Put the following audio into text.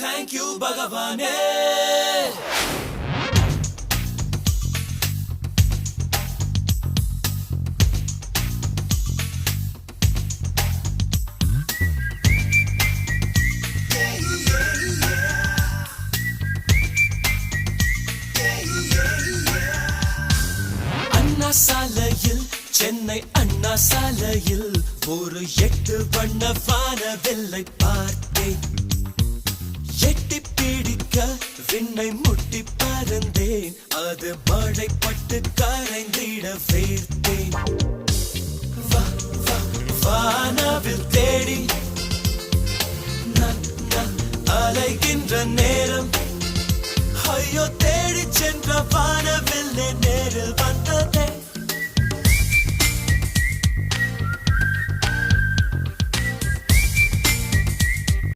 Thank you பகவானே சாலையில் சென்னை அண்ணா சாலையில் ஒரு எட்டு வண்ண வானவில்லை பார்த்தேன் விண்ணை முட்டி பறந்தேன். அது மழைப்பட்டு கரைந்திட வேர்த்தேன். வா, தேடி அலைகின்ற நேரம். ஐயோ தேடி சென்ற வானவில்